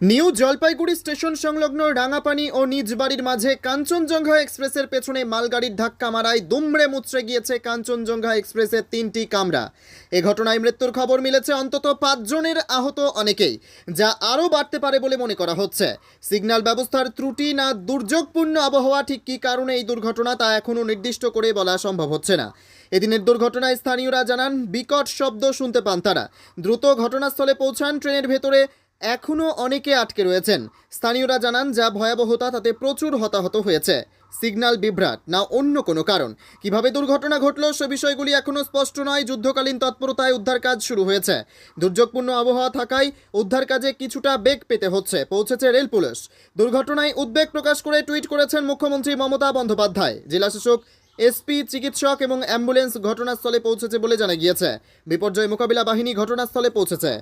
New Jalpaiguri station সংলগ্ন রাঙাপানি ও নিজ বাড়ির মাঝে কাঞ্চনজঙ্ঘা এক্সপ্রেসের পেছনে মালগাড়ির ধাক্কা মারায় দুমড়ে মুচড়ে গিয়েছে কাঞ্চনজঙ্ঘা এক্সপ্রেসের তিনটি কামরা। এ ঘটনায় মৃত্যুর খবর মিলেছে অন্তত পাঁচজনের আহত অনেকেই, যা আরও বাড়তে পারে বলে মনে করা হচ্ছে। সিগন্যাল ব্যবস্থার ত্রুটি না দুর্যোগপূর্ণ আবহাওয়া ঠিক কী কারণে এই দুর্ঘটনা তা এখনও নির্দিষ্ট করে বলা সম্ভব হচ্ছে না। এদিনের দুর্ঘটনায় স্থানীয়রা জানান, বিকট শব্দ শুনতে পান তারা। দ্রুত ঘটনাস্থলে পৌঁছান, ট্রেনের ভেতরে এখনও অনেকে আটকে রয়েছেন। স্থানীয়রা জানান, যা ভয়াবহতা, তাতে প্রচুর হতাহত হয়েছে। সিগন্যাল বিভ্রাট, না অন্য কোনো কারণ। কীভাবে দুর্ঘটনা ঘটল, সে বিষয়গুলি এখনও স্পষ্ট নয়। যুদ্ধকালীন তৎপরতায় উদ্ধার কাজ শুরু হয়েছে। দুর্যোগপূর্ণ আবহাওয়া থাকায় উদ্ধার কাজে কিছুটা বেগ পেতে হচ্ছে, পৌঁছেছে রেল পুলিশ। দুর্ঘটনায় উদ্বেগ প্রকাশ করে টুইট করেছেন মুখ্যমন্ত্রী মমতা বন্দ্যোপাধ্যায়। জেলাশাসক এসপি চিকিৎসক এবং অ্যাম্বুলেন্স ঘটনাস্থলে পৌঁছেছে বলে জানা গিয়েছে। বিপর্যয় মোকাবিলা বাহিনী ঘটনাস্থলে পৌঁছেছে।